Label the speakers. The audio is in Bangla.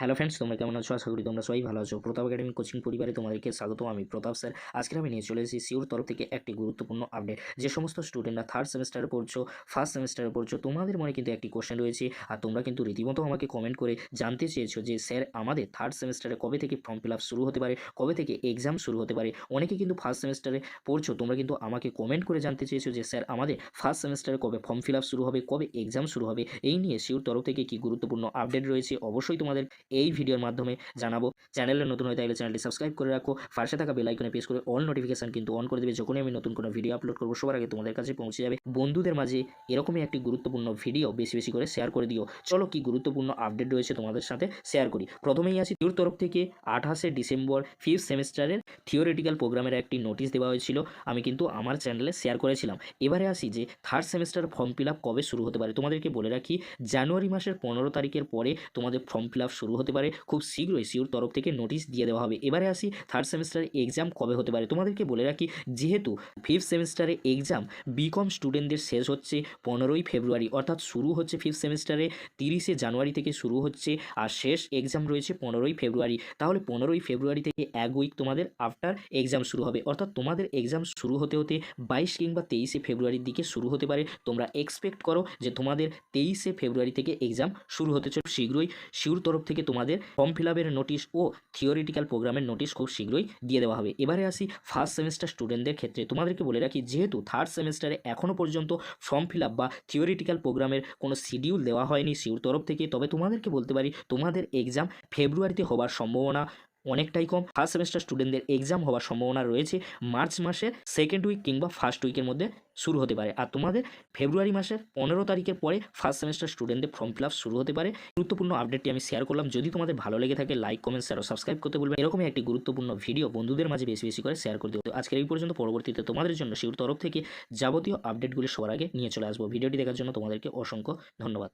Speaker 1: হ্যালো ফ্রেন্ডস, তোমরা কেমন আছো? আশা করি তোমরা সবাই ভালো আছো। প্রতাপ একাডেমি কোচিং পরিবারে তোমাদেরকে স্বাগত আমি প্রতাপ স্যার। আজকে আমি নিয়ে চলে এসেছি সিউর তরফ থেকে একটি গুরুত্বপূর্ণ আপডেট যে সমস্ত স্টুডেন্টরা থার্ড সেমিস্টারে পড়ছো ফার্স্ট সেমিস্টারে পড়ছো, তোমাদের মনে কিন্তু একটি কোশ্চেন রয়েছে। আর তোমরা কিন্তু রীতিমতো আমাকে কমেন্ট করে জানতে চেয়েছো যে, স্যার, আমাদের থার্ড সেমিস্টারে কবে থেকে ফর্ম ফিল আপ শুরু হতে পারে? কবে থেকে এক্সাম শুরু হতে পারে? অনেকে কিন্তু ফার্স্ট সেমিস্টারে পড়ছো। তোমরা কিন্তু আমাকে কমেন্ট করে জানতে চেয়েছো যে, স্যার, আমাদের ফার্স্ট সেমিস্টারে কবে ফর্ম ফিল আপ শুরু হবে? কবে এক্সাম শুরু হবে? এই নিয়ে সিউর তরফ থেকে কি গুরুত্বপূর্ণ আপডেট রয়েছে। অবশ্যই তোমাদের এই ভিডিওর মাধ্যমে জানাব। চ্যানেলে নতুন হয়ে থাকলে চ্যানেলটি সাবস্ক্রাইব করে রাখো। পাশে থাকা বেল আইকনে প্রেস করে অল নোটিফিকেশন কিন্তু অন করে দেবে যখনই আমি নতুন কোনো ভিডিও আপলোড করব। সবার আগে তোমাদের কাছে পৌঁছে যাবে। বন্ধুদের মাঝে এরকমই একটি গুরুত্বপূর্ণ ভিডিও বেশি বেশি করে শেয়ার করে দিও। চলো কি গুরুত্বপূর্ণ আপডেট রয়েছে তোমাদের সাথে শেয়ার করি। প্রথমেই আসি তোর তরফ থেকে আঠাশে ডিসেম্বর ফিফথ সেমিস্টারের থিওরিটিক্যাল প্রোগ্রামের একটি নোটিশ দেওয়া হয়েছিল। আমি কিন্তু আমার চ্যানেলে শেয়ার করেছিলাম। এবারে আসি যে থার্ড সেমিস্টার ফর্ম ফিল কবে শুরু হতে পারে? তোমাদেরকে বলে রাখি, জানুয়ারি মাসের পনেরো তারিখের পরে তোমাদের ফর্ম ফিল শুরু হতে পারে, খুব শীঘ্রই সিউর তরফ থেকে নোটিশ দিয়ে দেওয়া হবে। এবারে আসি থার্ড সেমিস্টার এক্সাম কবে হতে পারে? তোমাদেরকে বলে রাখি, যেহেতু ফিফথ সেমিস্টারে এক্সাম বিকম স্টুডেন্টদের শেষ হচ্ছে পনেরোই ফেব্রুয়ারি, অর্থাৎ শুরু হচ্ছে ফিফথ সেমিস্টারে তিরিশে জানুয়ারি থেকে শুরু হচ্ছে আর শেষ এক্সাম রয়েছে পনেরোই ফেব্রুয়ারি। তাহলে পনেরোই ফেব্রুয়ারি থেকে এক উইক তোমাদের আফটার এক্সাম শুরু হবে। অর্থাৎ তোমাদের এক্সাম শুরু হতে হতে বাইশ কিংবা তেইশে ফেব্রুয়ারির দিকে শুরু হতে পারে। তোমরা এক্সপেক্ট করো যে তোমাদের তেইশে ফেব্রুয়ারি থেকে এক্সাম শুরু হতে চলে শীঘ্রই। শিউর তরফ থেকে তোমাদের ফর্ম ফিল আপের নোটিশ ও থিওরিটিক্যাল প্রোগ্রামের নোটিশ খুব শীঘ্রই দিয়ে দেওয়া হবে। এবারে আসি ফার্স্ট সেমিস্টার স্টুডেন্টদের ক্ষেত্রে। তোমাদেরকে বলে রাখি, যেহেতু থার্ড সেমিস্টারে এখনও পর্যন্ত ফর্ম ফিল বা থিওরিটিক্যাল প্রোগ্রামের কোনো শিডিউল দেওয়া হয়নি সিউর তরফ থেকে, তবে তোমাদেরকে বলতে পারি, তোমাদের এক্সাম ফেব্রুয়ারিতে হবার সম্ভাবনা অনেকটাই কম। ফার্স্ট সেমিস্টার স্টুডেন্টদের এক্সাম হওয়ার সম্ভাবনা রয়েছে। মার্চ মাসের সেকেন্ড উইক কিংবা ফার্স্ট উইকের মধ্যে শুরু হতে পারে। আর তোমাদের ফেব্রুয়ারি মাসের পনেরো তারিখের পরে ফার্স্ট সেমিস্টার স্টুডেন্টদের ফর্ম ফিল শুরু হতে পারে। গুরুত্বপূর্ণ আপডেটটি আমি শেয়ার করলাম। যদি তোমাদের ভালো লেগে থাকে লাইক কমেন্ট শেয়ার ও সাবস্ক্রাইব করতে বলবেন এরকমই একটি গুরুত্বপূর্ণ ভিডিও বন্ধুদের মাঝে বেশি বেশি করে শেয়ার করে দিও। তো আজকের এই পর্যন্ত। পরবর্তীতে তোমাদের জন্য শিউর তরফ থেকে যাবতীয় আপডেটগুলি সবার আগে নিয়ে চলে আসব। ভিডিওটি দেখার জন্য তোমাদেরকে অসংখ্য ধন্যবাদ।